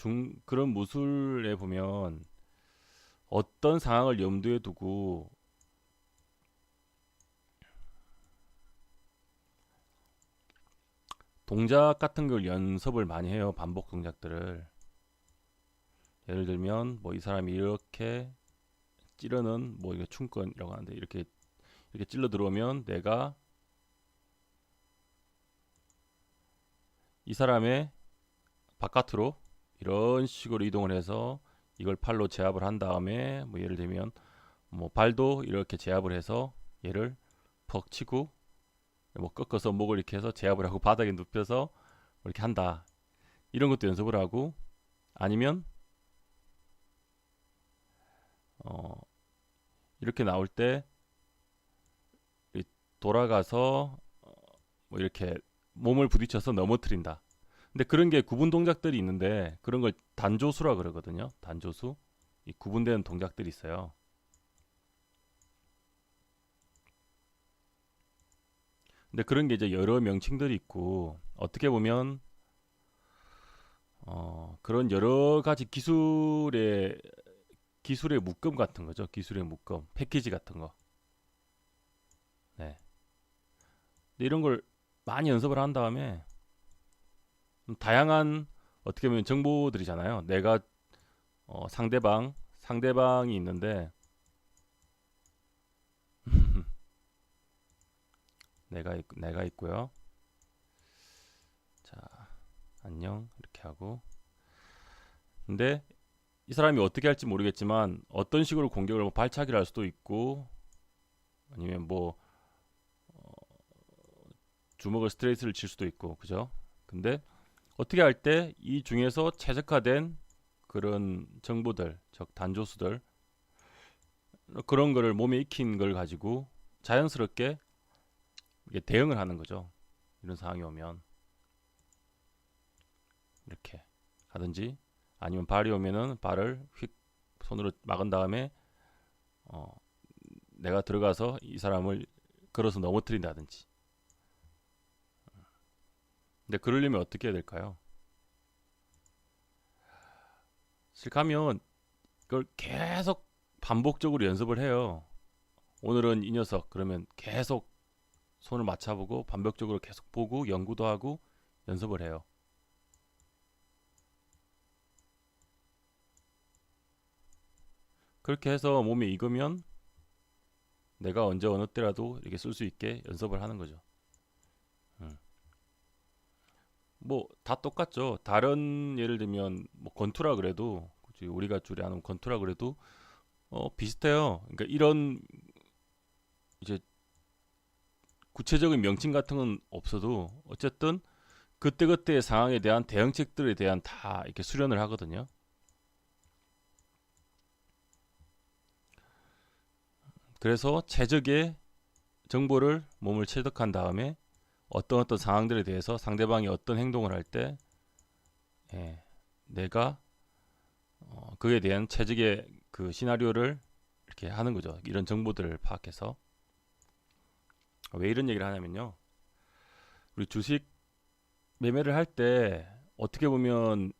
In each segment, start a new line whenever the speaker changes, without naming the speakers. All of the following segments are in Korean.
중 그런 무술에 보면 어떤 상황을 염두에 두고 동작 같은 걸 연습을 많이 해요. 반복 동작들을. 예를 들면 뭐 이 사람이 이렇게 찌르는 뭐 이거 충권이라고 하는데 이렇게 이렇게 찔러 들어오면 내가 이 사람의 바깥으로 이런 식으로 이동을 해서 이걸 팔로 제압을 한 다음에 뭐 예를 들면 뭐 발도 이렇게 제압을 해서 얘를 퍽 치고 뭐 꺾어서 목을 이렇게 해서 제압을 하고 바닥에 눕혀서 이렇게 한다. 이런 것도 연습을 하고 아니면 어 이렇게 나올 때이 돌아가서 어, 뭐 이렇게 몸을 부딪혀서 넘어뜨린다. 근데 그런 게 구분 동작들이 있는데 그런 걸 단조수라 그러거든요. 단조수. 이 구분되는 동작들이 있어요. 근데 그런 게 이제 여러 명칭들이 있고 어떻게 보면 어, 그런 여러 가지 기술의 기술의 묶음 같은 거죠. 기술의 묶음, 패키지 같은 거. 네. 이런 걸 많이 연습을 한 다음에 좀 다양한 어떻게 보면 정보들이잖아요. 내가 어, 상대방 상대방이 있는데 내가 있, 내가 있고요. 자, 안녕 이렇게 하고. 근데 이 사람이 어떻게 할지 모르겠지만 어떤 식으로 공격을 뭐 발차기를 할 수도 있고 아니면 뭐 어, 주먹을 스트레이트를 칠 수도 있고 그죠? 근데 어떻게 할 때 이 중에서 최적화된 그런 정보들, 즉 단조수들 그런 거를 몸에 익힌 걸 가지고 자연스럽게 대응을 하는 거죠. 이런 상황이 오면 이렇게 하든지 아니면 발이 오면은 발을 휙 손으로 막은 다음에 어 내가 들어가서 이 사람을 걸어서 넘어뜨린다든지. 근데 그러려면 어떻게 해야 될까요? 실하면 이걸 계속 반복적으로 연습을 해요. 오늘은 이 녀석 그러면 계속 손을 맞춰보고 반복적으로 계속 보고 연구도 하고 연습을 해요. 그렇게 해서 몸에 익으면 내가 언제 어느 때라도 이렇게 쓸 수 있게 연습을 하는 거죠. 음. 뭐 다 똑같죠. 다른 예를 들면 뭐 권투라 그래도 굳이 우리가 줄에 아는 권투라 그래도 어 비슷해요. 그러니까 이런 이제 구체적인 명칭 같은 건 없어도 어쨌든 그때그때의 상황에 대한 대응책들에 대한 다 이렇게 수련을 하거든요. 그래서 최적의 정보를 몸을 체득한 다음에 어떤 어떤 상황들에 대해서 상대방이 어떤 행동을 할때 예, 내가 어, 그에 대한 최적의 그 시나리오를 이렇게 하는 거죠. 이런 정보들을 파악해서 왜 이런 얘기를 하냐면요. 우리 주식 매매를 할 때 어떻게 보면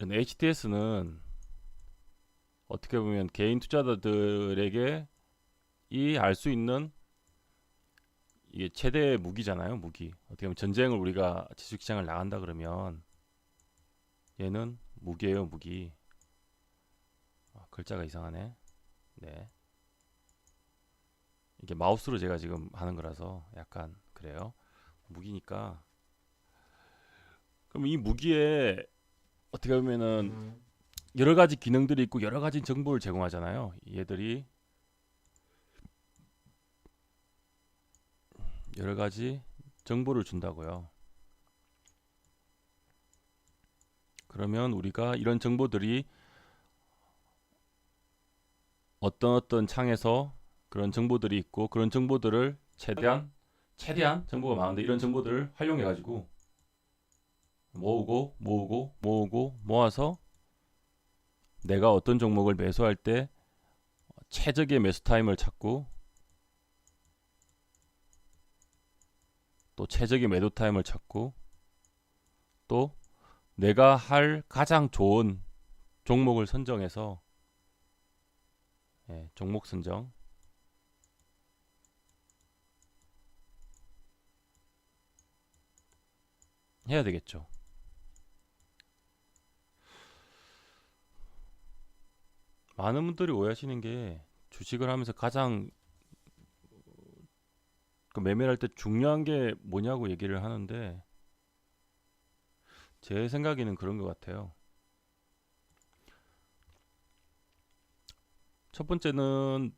HTS는 어떻게 보면 개인 투자자들에게 이 알 수 있는 이게 최대 무기잖아요, 무기. 어떻게 보면 전쟁을 우리가 주식시장을 나간다 그러면 얘는 무기예요, 무기. 아, 글자가 이상하네. 네. 이게 마우스로 제가 지금 하는 거라서 약간 그래요. 무기니까. 그럼 이 무기에 어떻게 보면은 여러 가지 기능들이 있고 여러 가지 정보를 제공하잖아요. 얘들이 여러 가지 정보를 준다고요. 그러면 우리가 이런 정보들이 어떤 어떤 창에서 그런 정보들이 있고 그런 정보들을 최대한 최대한 정보가 많은데 이런 정보들을 활용해 가지고 모으고 모으고 모으고 모아서 내가 어떤 종목을 매수할 때 최적의 매수 타임을 찾고 또 최적의 매도 타임을 찾고 또 내가 할 가장 좋은 종목을 선정해서 예, 종목 선정 해야 되겠죠. 많은 분들이 오해하시는 게 주식을 하면서 가장 그 매매를 할때 중요한 게 뭐냐고 얘기를 하는데 제 생각에는 그런 것 같아요. 첫 번째는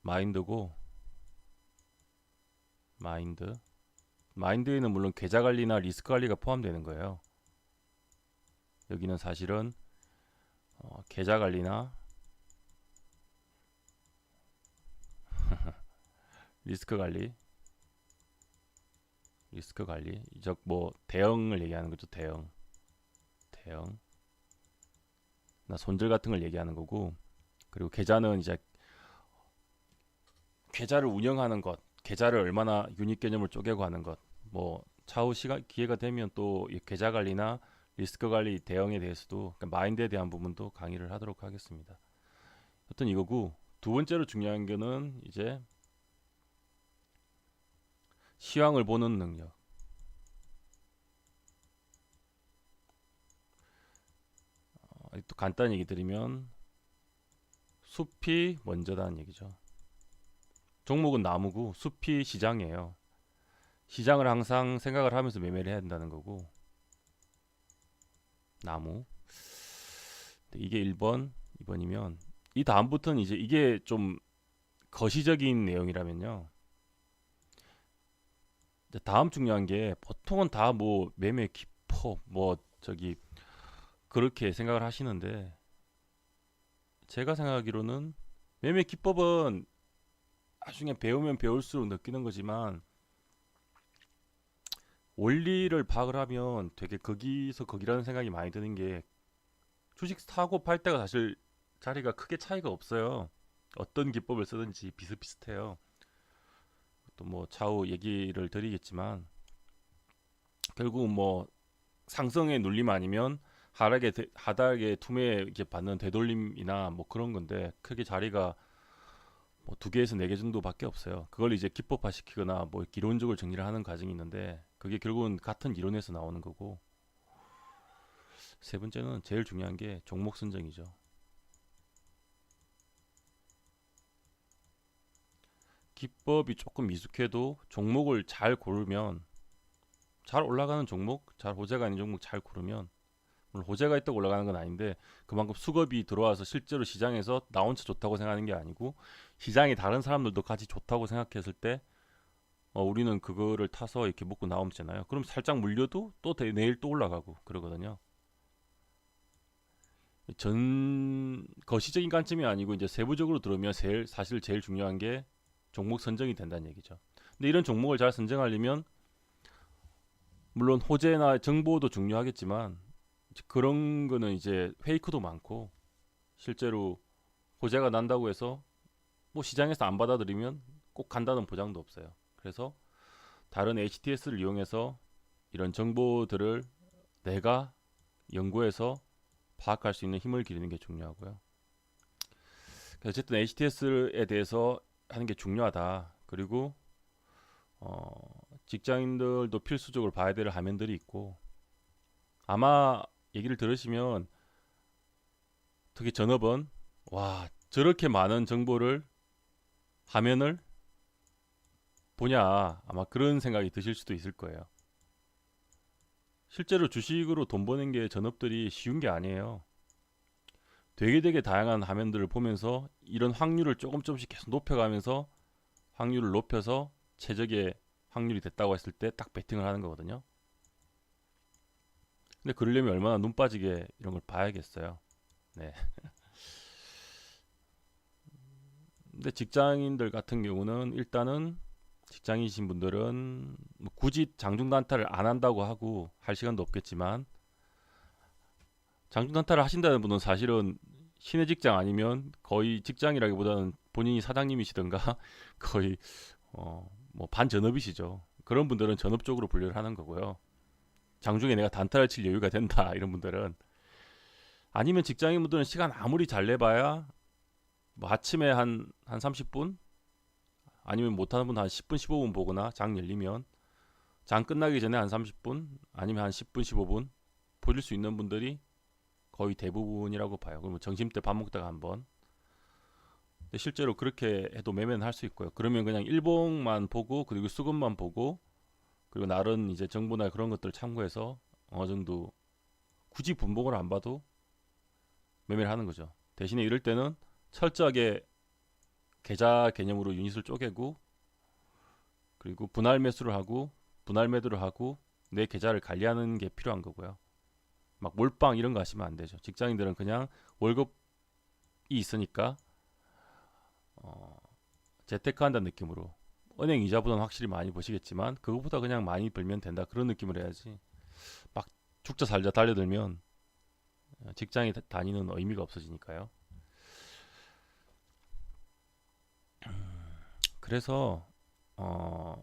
마인드고 마인드 마인드에는 물론 계좌 관리나 리스크 관리가 포함되는 거예요. 여기는 사실은 어, 계좌 관리나 리스크 관리. 리스크 관리. 즉뭐 대응을 얘기하는 거죠 대응. 대응. 나 손절 같은 걸 얘기하는 거고 그리고 계좌는 이제 계좌를 운영하는 것 계좌를 얼마나 유닛 개념을 쪼개고 하는 것뭐 차후 시간 기회가 되면 또 이 계좌 관리나 리스크 관리 대응에 대해서도 그러니까 마인드에 대한 부분도 강의를 하도록 하겠습니다. 어떤 이거고 두 번째로 중요한 거는 이제 시황을 보는 능력. 어, 또 간단히 얘기 드리면 숲이 먼저다는 얘기죠. 종목은 나무고 숲이 시장이에요. 시장을 항상 생각을 하면서 매매를 해야 된다는 거고 나무 이게 1번 2번이면 이 다음부터는 이제 이게 좀 거시적인 내용이라면요. 이제 다음 중요한 게 보통은 다 뭐 매매 기법 뭐 저기 그렇게 생각을 하시는데 제가 생각하기로는 매매 기법은 나중에 배우면 배울수록 느끼는 거지만 원리를 파악을 하면 되게 거기서 거기라는 생각이 많이 드는 게 주식 사고 팔 때가 사실 자리가 크게 차이가 없어요. 어떤 기법을 쓰든지 비슷비슷해요. 또뭐 차후 얘기를 드리겠지만 결국 뭐 상승의 눌림 아니면 하락의 대- 하락의 툼에 이렇게 받는 되돌림이나 뭐 그런 건데 크게 자리가 뭐 두 개에서 네 개 정도밖에 없어요. 그걸 이제 기법화 시키거나 뭐 이론적으로 정리를 하는 과정이 있는데 그게 결국은 같은 이론에서 나오는 거고 세 번째는 제일 중요한 게 종목 선정이죠. 기법이 조금 미숙해도 종목을 잘 고르면 잘 올라가는 종목, 잘 호재가 있는 종목 잘 고르면 물론 호재가 있다고 올라가는 건 아닌데 그만큼 수급이 들어와서 실제로 시장에서 나 혼자 좋다고 생각하는 게 아니고 시장이 다른 사람들도 같이 좋다고 생각했을 때 어, 우리는 그거를 타서 이렇게 먹고 나오잖아요. 그럼 살짝 물려도 또 대- 내일 또 올라가고 그러거든요. 전 거시적인 관점이 아니고 이제 세부적으로 들으면 제일 사실 제일 중요한 게 종목 선정이 된다는 얘기죠. 근데 이런 종목을 잘 선정하려면 물론 호재나 정보도 중요하겠지만 그런 거는 이제 페이크도 많고 실제로 호재가 난다고 해서 뭐 시장에서 안 받아들이면 꼭 간다는 보장도 없어요. 그래서 다른 HTS를 이용해서 이런 정보들을 내가 연구해서 파악할 수 있는 힘을 기르는 게 중요하고요. 어쨌든 HTS에 대해서 하는 게 중요하다. 그리고 어, 직장인들도 필수적으로 봐야 될 화면들이 있고 아마 얘기를 들으시면 특히 전업은 와 저렇게 많은 정보를 화면을 보냐 아마 그런 생각이 드실 수도 있을 거예요. 실제로 주식으로 돈 버는 게 전업들이 쉬운 게 아니에요. 되게 되게 다양한 화면들을 보면서 이런 확률을 조금 조금씩 계속 높여가면서 확률을 높여서 최적의 확률이 됐다고 했을 때 딱 베팅을 하는 거거든요. 근데 그러려면 얼마나 눈 빠지게 이런 걸 봐야겠어요. 네. 근데 직장인들 같은 경우는 일단은 직장이신 분들은 뭐 굳이 장중 단타를 안 한다고 하고 할 시간도 없겠지만 장중 단타를 하신다는 분은 사실은 신의 직장 아니면 거의 직장이라기보다는 본인이 사장님이시든가 거의 어 뭐 반전업이시죠. 그런 분들은 전업 쪽으로 분류를 하는 거고요. 장중에 내가 단타를 칠 여유가 된다 이런 분들은 아니면 직장인 분들은 시간 아무리 잘 내봐야 뭐 아침에 한한 30분 아니면 못하는 분 한 10분 15분 보거나 장 열리면 장 끝나기 전에 한 30분 아니면 한 10분 15분 보실 수 있는 분들이 거의 대부분이라고 봐요. 그러면 점심 때 밥 먹다가 한번 근데 실제로 그렇게 해도 매매는 할 수 있고요. 그러면 그냥 일봉만 보고 그리고 수급만 보고 그리고 나른 이제 정보나 그런 것들을 참고해서 어느 정도 굳이 분봉을 안 봐도 매매를 하는 거죠. 대신에 이럴 때는 철저하게 계좌 개념으로 유닛을 쪼개고 그리고 분할 매수를 하고 분할 매도를 하고 내 계좌를 관리하는 게 필요한 거고요. 막 몰빵 이런 거 하시면 안 되죠. 직장인들은 그냥 월급이 있으니까 어, 재테크한다는 느낌으로 은행 이자보다는 확실히 많이 버시겠지만 그것보다 그냥 많이 벌면 된다 그런 느낌을 해야지 막 죽자 살자 달려들면 어, 직장에 다- 다니는 의미가 없어지니까요. 그래서 어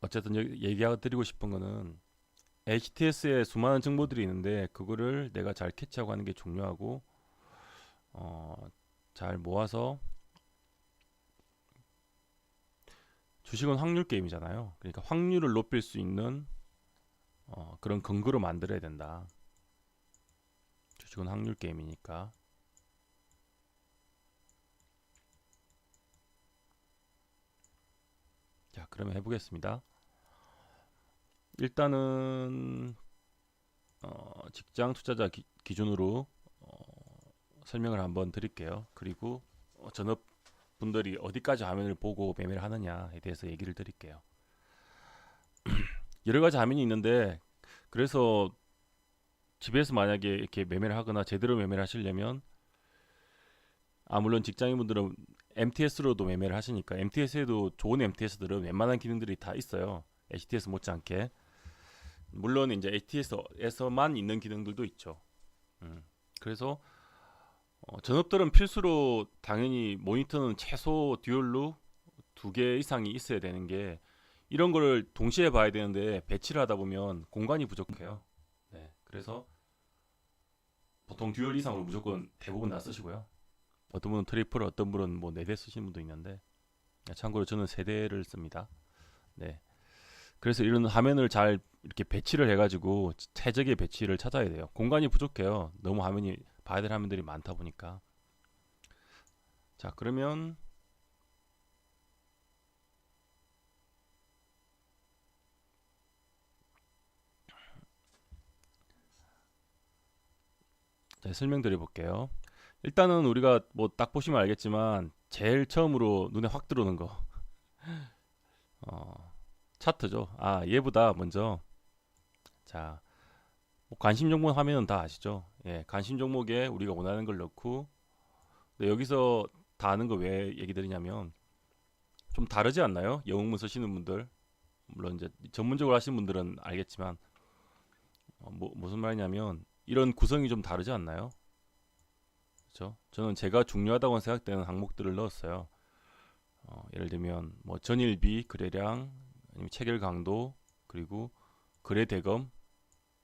어쨌든 얘기하고 드리고 싶은 거는 HTS에 수많은 정보들이 있는데 그거를 내가 잘 캐치하고 하는 게 중요하고 어, 잘 모아서 주식은 확률 게임이잖아요. 그러니까 확률을 높일 수 있는 어, 그런 근거로 만들어야 된다. 주식은 확률 게임이니까. 자, 그러면 해보겠습니다. 일단은 어, 직장 투자자 기, 기준으로 어, 설명을 한번 드릴게요. 그리고 어, 전업 분들이 어디까지 화면을 보고 매매를 하느냐에 대해서 얘기를 드릴게요. 여러 가지 화면이 있는데 그래서 집에서 만약에 이렇게 매매를 하거나 제대로 매매를 하시려면 아 물론 직장인분들은 MTS로도 매매를 하시니까 MTS에도 좋은 MTS들은 웬만한 기능들이 다 있어요. HTS 못지않게 물론 이제 HTS에서만 있는 기능들도 있죠. 음, 그래서 어, 전업들은 필수로 당연히 모니터는 최소 듀얼로 두 개 이상이 있어야 되는 게 이런 거를 동시에 봐야 되는데 배치를 하다 보면 공간이 부족해요. 네, 그래서 보통 듀얼 이상으로 무조건 대부분 다 쓰시고요. 어떤 분은 트리플, 어떤 분은 뭐 네 대 쓰시는 분도 있는데 참고로 저는 세 대를 씁니다. 네. 그래서 이런 화면을 잘 이렇게 배치를 해가지고 최적의 배치를 찾아야 돼요. 공간이 부족해요. 너무 화면이 봐야 될 화면들이 많다 보니까. 자, 그러면 자, 설명드려 볼게요. 일단은 우리가 뭐 딱 보시면 알겠지만 제일 처음으로 눈에 확 들어오는 거 어, 차트죠. 아 얘보다 먼저 자 뭐 관심 종목 하면은 다 아시죠? 예, 관심 종목에 우리가 원하는 걸 넣고 여기서 다 아는 거 왜 얘기 드리냐면 좀 다르지 않나요? 영웅문 쓰시는 분들 물론 이제 전문적으로 하시는 분들은 알겠지만 어, 뭐, 무슨 말이냐면 이런 구성이 좀 다르지 않나요? 그렇죠? 저는 제가 중요하다고 생각되는 항목들을 넣었어요. 어, 예를 들면 뭐 전일비, 거래량, 아니면 체결 강도, 그리고 거래 대금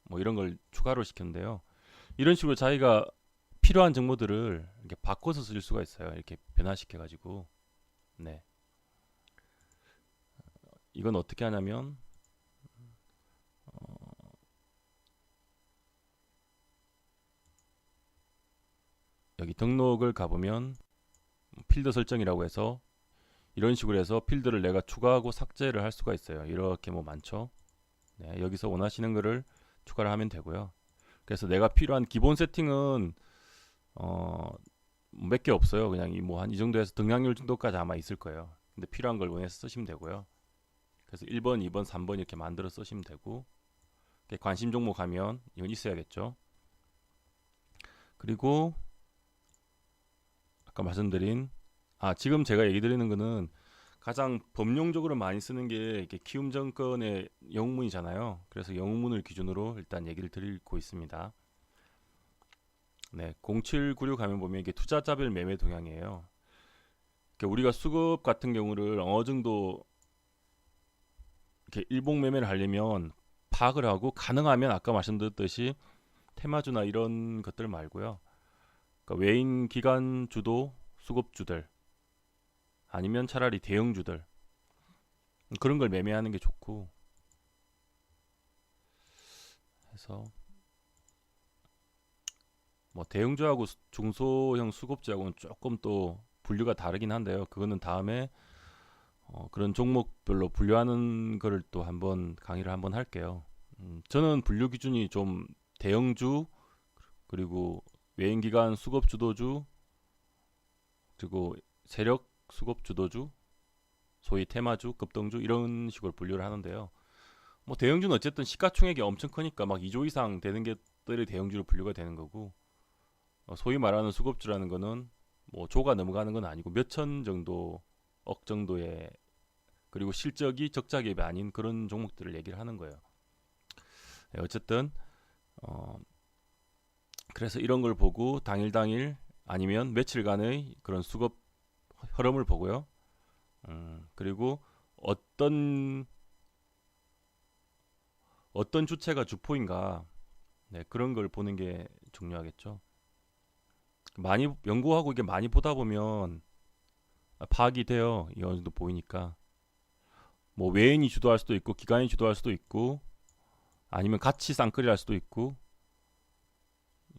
뭐 이런 걸 추가로 시켰는데요. 이런 식으로 자기가 필요한 정보들을 이렇게 바꿔서 쓸 수가 있어요. 이렇게 변화시켜 가지고. 네. 이건 어떻게 하냐면 어, 여기 등록을 가보면 필드 설정이라고 해서 이런 식으로 해서 필드를 내가 추가하고 삭제를 할 수가 있어요. 이렇게 뭐 많죠. 네, 여기서 원하시는 거를 추가를 하면 되고요. 그래서 내가 필요한 기본 세팅은 어, 몇 개 없어요. 그냥 이 뭐 한 이 정도에서 등락률 정도까지 아마 있을 거예요. 근데 필요한 걸 원해서 쓰시면 되고요. 그래서 1번, 2번, 3번 이렇게 만들어 쓰시면 되고 관심 종목 하면 이건 있어야겠죠. 그리고 아까 말씀드린 아 지금 제가 얘기 드리는 거는 가장 범용적으로 많이 쓰는 게 이렇게 키움 정권의 영웅문이잖아요. 그래서 영웅문을 기준으로 일단 얘기를 드리고 있습니다. 네, 0796 가면 보면 이게 투자 자별 매매 동향이에요. 그러니까 우리가 수급 같은 경우를 어느 정도 이렇게 일봉 매매를 하려면 파악을 하고 가능하면 아까 말씀드렸듯이 테마주나 이런 것들 말고요. 그러니까 외인 기관 주도 수급주들 아니면 차라리 대형주들 그런 걸 매매하는 게 좋고 해서 뭐 대형주하고 수- 중소형 수급주하고는 조금 또 분류가 다르긴 한데요. 그거는 다음에 어, 그런 종목별로 분류하는 거를 또 한번 강의를 한번 할게요. 음, 저는 분류 기준이 좀 대형주 그리고 외인기관 수급 주도주 그리고 세력 수급 주도주 소위 테마주 급등주 이런 식으로 분류를 하는데요. 뭐 대형주는 어쨌든 시가총액이 엄청 크니까 막 2조 이상 되는 것들이 대형주로 분류가 되는 거고 어, 소위 말하는 수급주라는 거는 뭐 조가 넘어가는 건 아니고 몇천 정도 억 정도의 그리고 실적이 적자 기업이 아닌 그런 종목들을 얘기를 하는 거예요. 네, 어쨌든 어 그래서 이런 걸 보고 당일 당일 아니면 며칠간의 그런 수급 흐름을 보고요. 음, 그리고 어떤 어떤 주체가 주포인가 네, 그런 걸 보는 게 중요하겠죠. 많이 연구하고 이게 많이 보다 보면 파악이 돼요. 이 어느 정도 보이니까. 뭐 외인이 주도할 수도 있고 기관이 주도할 수도 있고 아니면 같이 쌍끌이 할 수도 있고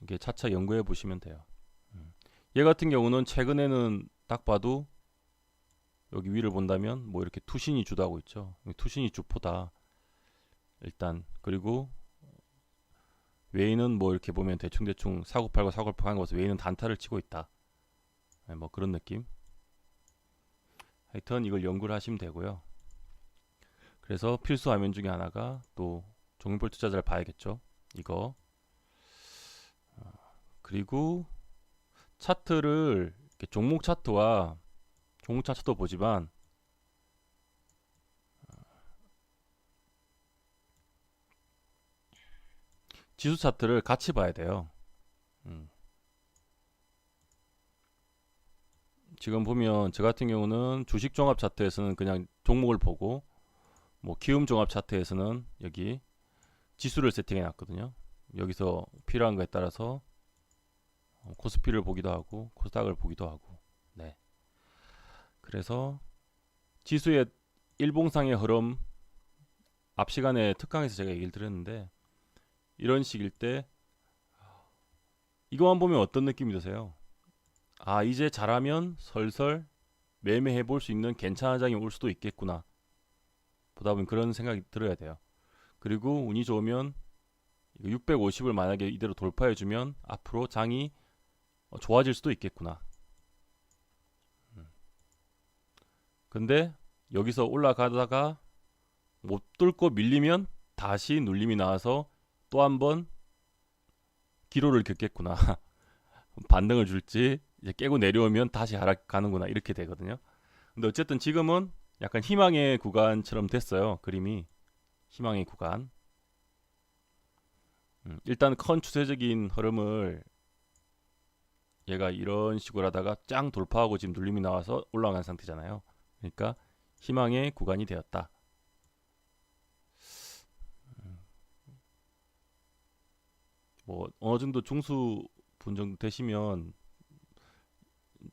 이게 차차 연구해 보시면 돼요. 음. 얘 같은 경우는 최근에는 딱 봐도 여기 위를 본다면 뭐 이렇게 투신이 주도하고 있죠. 투신이 주포다. 일단 그리고 외인은 뭐 이렇게 보면 대충 대충 사고팔고 사고팔고 하는 것을 외인은 단타를 치고 있다. 네, 뭐 그런 느낌. 하여튼 이걸 연구를 하시면 되고요. 그래서 필수 화면 중에 하나가 또 종목별 투자자를 봐야겠죠. 이거. 어, 그리고 차트를 종목 차트와 종목 차트도 보지만 어, 지수 차트를 같이 봐야 돼요. 음. 지금 보면 저 같은 경우는 주식 종합 차트에서는 그냥 종목을 보고 뭐 키움 종합 차트에서는 여기 지수를 세팅해 놨거든요. 여기서 필요한 거에 따라서 어, 코스피를 보기도 하고 코스닥을 보기도 하고 네. 그래서 지수의 일봉상의 흐름 앞 시간에 특강에서 제가 얘기를 드렸는데 이런 식일 때 이거만 보면 어떤 느낌이 드세요? 아 이제 잘하면 설설 매매해 볼 수 있는 괜찮은 장이 올 수도 있겠구나. 보다 보면 그런 생각이 들어야 돼요. 그리고 운이 좋으면 650을 만약에 이대로 돌파해 주면 앞으로 장이 어, 좋아질 수도 있겠구나. 음. 근데 여기서 올라가다가 못 뚫고 밀리면 다시 눌림이 나와서 또 한 번 기로를 겪겠구나. 반등을 줄지 이제 깨고 내려오면 다시 하락가는구나 이렇게 되거든요. 근데 어쨌든 지금은 약간 희망의 구간처럼 됐어요. 그림이 희망의 구간. 음, 일단 큰 추세적인 흐름을 얘가 이런 식으로 하다가 짱 돌파하고 지금 눌림이 나와서 올라간 상태잖아요. 그러니까 희망의 구간이 되었다. 음. 뭐 어느 정도 중수 분 정도 되시면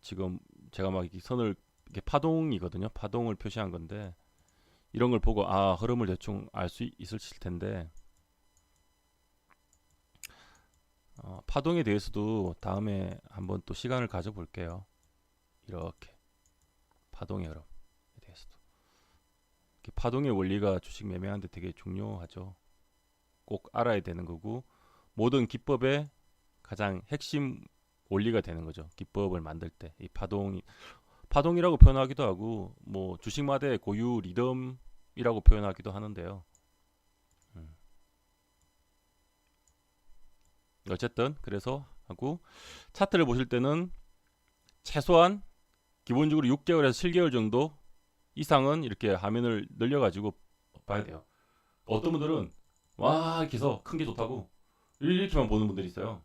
지금 제가 막 이 선을 이게 파동이거든요. 파동을 표시한 건데 이런 걸 보고 아 흐름을 대충 알 수 있으실 텐데 어, 파동에 대해서도 다음에 한번 또 시간을 가져볼게요. 이렇게 파동의 흐름에 대해서도 파동의 원리가 주식 매매하는데 되게 중요하죠. 꼭 알아야 되는 거고 모든 기법의 가장 핵심 원리가 되는 거죠. 기법을 만들 때 이 파동이 파동이라고 표현하기도 하고 뭐 주식마다의 고유 리듬이라고 표현하기도 하는데요. 어쨌든 그래서 하고 차트를 보실 때는 최소한 기본적으로 6개월에서 7개월 정도 이상은 이렇게 화면을 늘려가지고 봐야 돼요. 어떤 분들은 와 이렇게 해서 큰 게 좋다고 이렇게만 보는 분들이 있어요.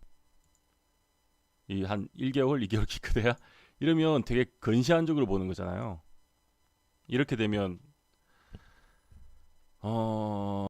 이 한 1개월, 2개월 기껏해야 이러면 되게 근시안적으로 보는 거잖아요. 이렇게 되면 어